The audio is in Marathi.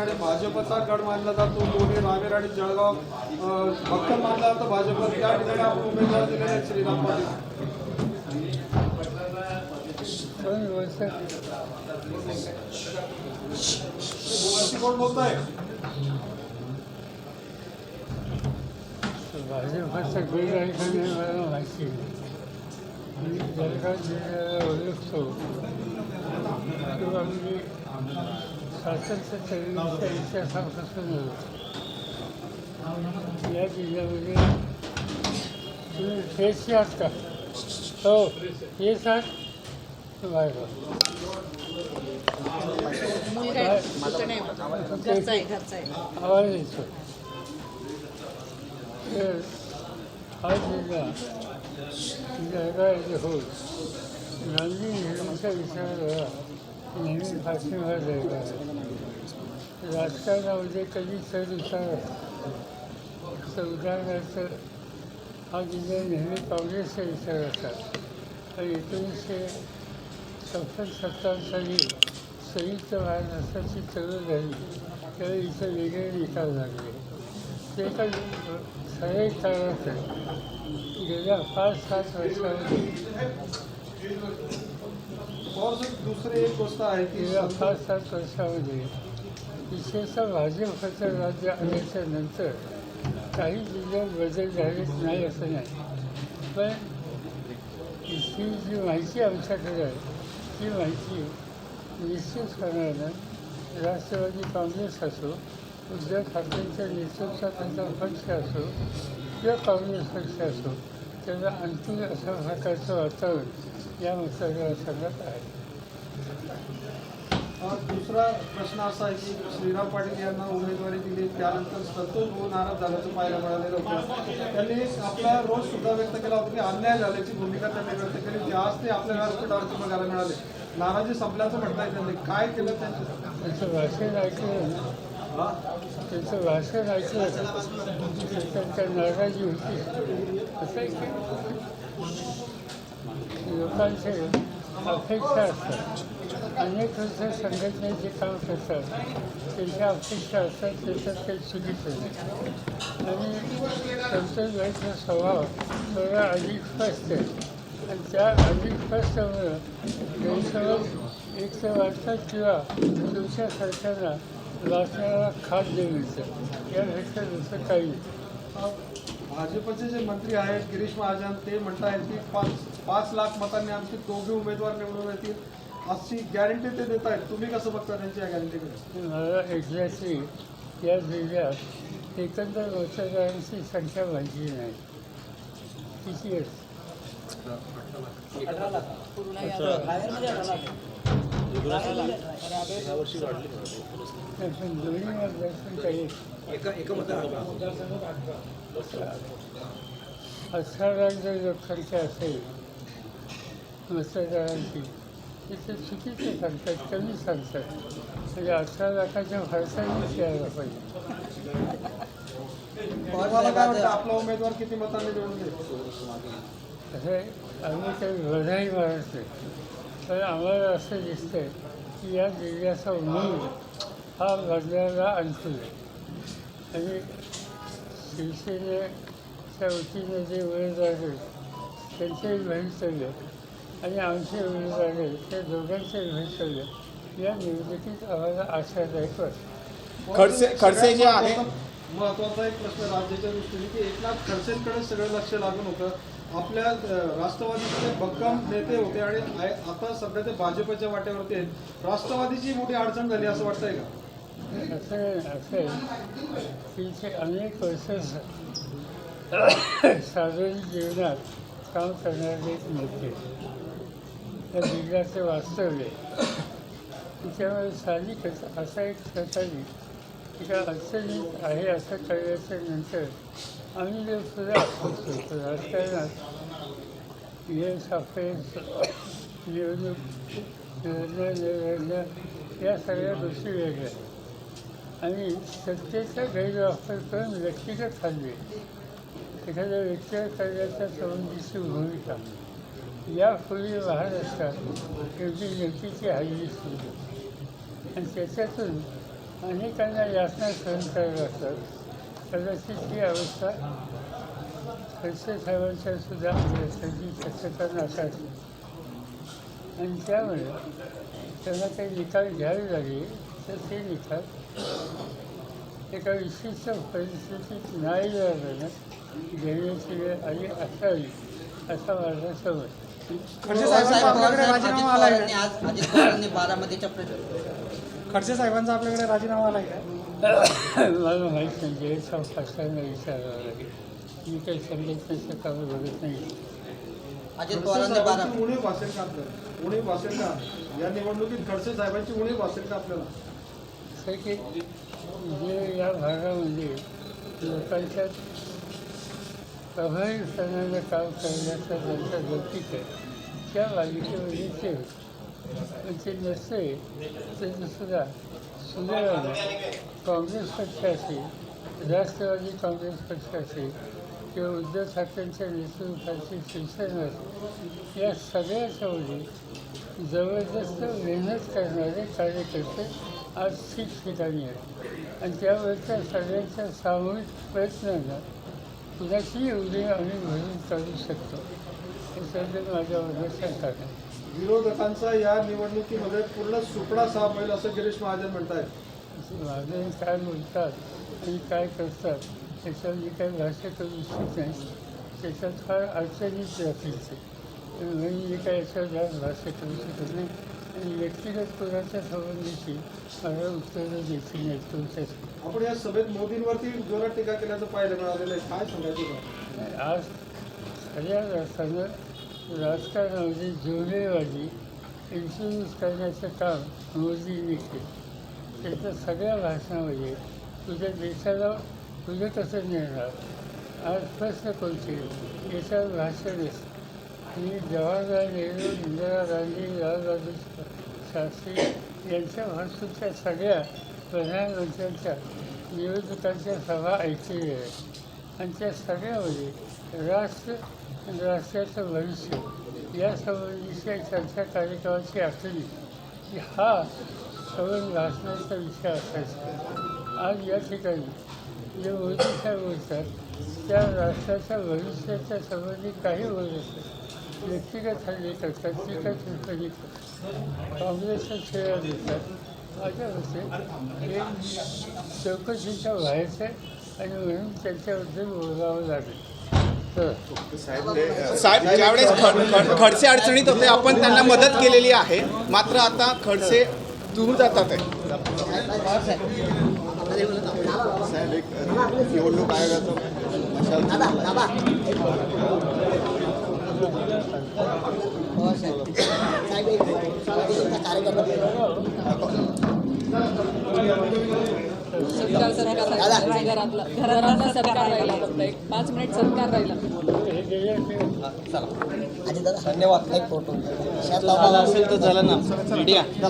ठिकाणी भाजपचा गड मानला जातो. दोन्ही रावेर आणि जळगाव अं, भक्कम मानला जातो. भाजप त्या ठिकाणी आपण उमेदवार दिलेले आहेत श्रीराम पाटील. कोण बोलताय? भाजपचं गड आहे माहिती जळगाव जिल्ह्याला ओळखतो किंवा मी स्वातंत्र्य चळवळीच्या इतिहासापासून ओळखतो या जिल्ह्यामध्ये नेहमी पाठिंबा द्यायला राजकारणामध्ये कधी चढ उतार? तर उदाहरणार्थ हा जिल्हा नेहमी काँग्रेसचा विचार असतात आणि एकोणीसशे चौसष्ट सत्तावन्न साली संयुक्त महाराष्ट्राची चळवळ झाली. त्यावेळी इथं वेगळे निकाल लागले. ते काही सरळ कारणात गेल्या पाच सात वर्षामध्ये और दुसरी एक गोष्ट आहे की गेल्या पाच सात वर्षामध्ये विशेषतः भाजपचं राज्य आल्याच्यानंतर काही जिल्ह्यात बदल झालेच नाही असं नाही. पण ही जी माहिती आमच्याकडे आहे ती माहिती निश्चितपणानं राष्ट्रवादी काँग्रेस असो उद्धव ठाकरेंच्या त्यांचा पक्ष असो किंवा काँग्रेस पक्ष असो त्याला आणखी अशा प्रकारचं वातावरण या मतदारसंघात आहे. अ, दुसरा प्रश्न असा आहे की श्रीराम पाटील यांना उमेदवारी दिली त्यानंतर संतोष भाऊ नाराज झाल्याचं पाहायला मिळालेलं होतं. त्यांनी आपला रोष सुद्धा व्यक्त केला होता की अन्याय झाल्याची भूमिका त्यांनी व्यक्त केली होती आज ते आपल्या व्यासपीठावरती बघायला मिळाले. नाराजी संपल्याचं म्हणताय त्यांनी. काय केलं त्यांचं त्याचं भाषण ऐकलं ना, त्याचं भाषण ऐकलं तर त्यांच्या नाराजी होती असं की लोकांचे अपेक्षा असतात अनेक संघटने संघटनेचे काम करतात त्यांच्या अपेक्षा असतात त्याच्यात काही चुकीचं नाही आणि संतोष भाईचा स्वभाव थोडा अधिक स्पष्ट आहे आणि त्या अधिक स्पष्टमुळं गैरसमज एक तर वाटतात किंवा तुमच्या सरकारला खात देऊ मिळतं यापेक्षा दुसरं काही भाजपचे जे मंत्री आहेत गिरीश महाजन ते म्हणत आहेत की पाच पाच लाख मतांनी आमचे दोघे उमेदवार निवडून येतील. अशी गॅरंटी ते देत आहेत तुम्ही कसं बघता त्यांच्या गॅरंटीकडे मला एक्झॅक्टली या जिल्ह्यात एकंदर मतदारांची संख्या माहिती नाही. किती आहे? पूर्ण जो खर्च असेल मतदारांची तिथे चुकीचे सांगतात कमी सांगतात म्हणजे अठरा लाखाच्या फरकानेच यायला पाहिजे आपला उमेदवार किती मतांनी निवडून येईल असं आम्ही काही बधाई मारत नाही. पण आम्हाला असं दिसतंय की या जिल्ह्याचा मूळ हा बदलायला आणतो आणि शिवसेनेच्या वतीने जे उमेदवार आहेत त्यांचेही भवितव्य आणि आमचे उमेदवार आहेत त्या दोघांचे भवितव्य या निवडणुकीत आम्हाला आशादायक वाटतं. खडसे खडसे जे आहे महत्त्वाचा एक प्रश्न राज्याच्या दृष्टीने की एकनाथ खडसेंकडे सगळं लक्ष लागून होतं. आपल्या राष्ट्रवादीचे भक्कम नेते होते आणि आता सध्या ते भाजपच्या वाट्यावरती आहेत. राष्ट्रवादीची मोठी अडचण झाली असं वाटतंय का? असं असं की अनेक वर्ष सार्वजनिक जीवनात काम करणारे एक नेते. त्या जिल्ह्याचं वास्तव्य. त्याच्यामुळे साहजिकच असा एक सरकारी तिच्या अडचणीत आहे असं कळल्याच्या नंतर आम्ही जे सुद्धा असतो राजकारणात यश अपयश निवडणूक निवडणं निवडणं या सगळ्या गोष्टी वेगळ्या आणि सत्तेचा गैरवापर करून व्यक्तिगत हल्ले एखाद्या व्यक्तीवर करण्याच्या संबंधीची भूमिका यापूर्वी महाराष्ट्रात एवढी नेतीची हल्ली सुरू आणि त्याच्यातून अनेकांना यातना सहन करत असतात कदाचित ही अवस्था खडसे साहेबांच्या सुद्धा असण्याची शक्यता नसावी आणि त्यामुळे त्यांना काही निकाल घ्यावे लागले तर ते निकाल एका विशिष्ट परिस्थितीत नाही झाल्यानं घेण्याची वेळ आली असावी असा माझा समज खडसे साहेबांचा आपल्याकडे राजीनामा खडसे साहेबांचा आपल्याकडे राजीनामा आलाय का? मला माहीत नाही जे चौकशांना विचारावं लागेल मी काही संघटनेचं काम बघत नाही. अजित खडसे पवारांनी बारा साहेबांची उणीव भासेल का आपल्याला? उणीव भासेल का? या निवडणुकीत खडसे साहेबांची उणीव भासेल का आपल्याला? असं की जे या भागामध्ये लोकांच्या प्रभावीपणानं काम करण्याचा त्यांचा लौकिक आहे त्या मालिकेमध्ये ते होते पण ते नसते तरी काँग्रेस पक्ष असेल राष्ट्रवादी काँग्रेस पक्ष असेल किंवा उद्धव ठाकरेंच्या नेतृत्वाची शिवसेना असेल या सगळ्याच्यामध्ये जबरदस्त मेहनत करणारे कार्यकर्ते आज ठिकठिकाणी आहेत. आणि त्यावरच्या सगळ्यांच्या सामूहिक प्रयत्नांना कुणाची एवढी आम्ही भरून काढू शकतो. याच्याबद्दल माझ्या शंका नाही विरोधकांचा या निवडणुकीमध्ये पूर्ण सुपडा साफ होईल असं गिरीश महाजन म्हणतायत. माझे काय बोलतात आणि काय करतात? त्याच्यावर मी काही भाष्य करू इच्छित नाही. त्याच्यात फार अडचणीच ते म्हणून मी काय याच्यावर भाष्य करू शकत नाही. आणि व्यक्तिगत कोणाच्या संबंधीची मला उत्तरं देतील नाहीत तुमच्यासाठी. आपण या सभेत मोदींवरती जोरात टीका केल्याचं पाहायला मिळालेलं आहे. काय सांगायचं? आज खऱ्या अर्थानं राजकारणामध्ये जोडेवादी इन्फ्लुएन्स करण्याचं काम मोदींनी केलं. त्याच्या सगळ्या भाषणामध्ये तुझ्या देशाला तुझं कसं नेणार? आज प्रश्न कोणते? याच्यावर भाषण असतं आणि जवाहरलाल नेहरू इंदिरा गांधी लालबहादूर शास्त्री यांच्या भाषेच्या सगळ्या प्रधानमंत्र्यांच्या निवडणुकांच्या सभा ऐकलेल्या आहेत. आणि त्या सगळ्यामध्ये राष्ट्र राष्ट्राचं भविष्य. या संबंधीच्या चर्चा कार्यक्रमाची आखणी. की हा संबंध भाषणाचा विषय असायचा. आज या ठिकाणी जे मोदी साहेब बोलतात त्या राष्ट्राच्या भविष्याच्या संबंधी काही बोलत नाही व्यक्तिगत हल्ले करतात टीका टिप्पणी करतात काँग्रेसच्या खेळ देतात माझ्या मते हे चौकशीच्या व्हायचं आहे आणि म्हणून त्यांच्याबद्दल बोलावं लागेल. साहेब ज्यावेळेस खड- खड- खडसे अडचणीत होते आपण त्यांना मदत केलेली आहे. मात्र आता खडसे दूर जातात आहे. निवडणूक आयोगाचं कार्यकर्ता सरकार सरकार राहिलं. घरातलं घरातलं सरकार राहिला फक्त एक. पाच मिनिट सरकार राहिला. हे गेले अजित दादा धन्यवाद. एक फोटो असेल तर झालं ना. मीडिया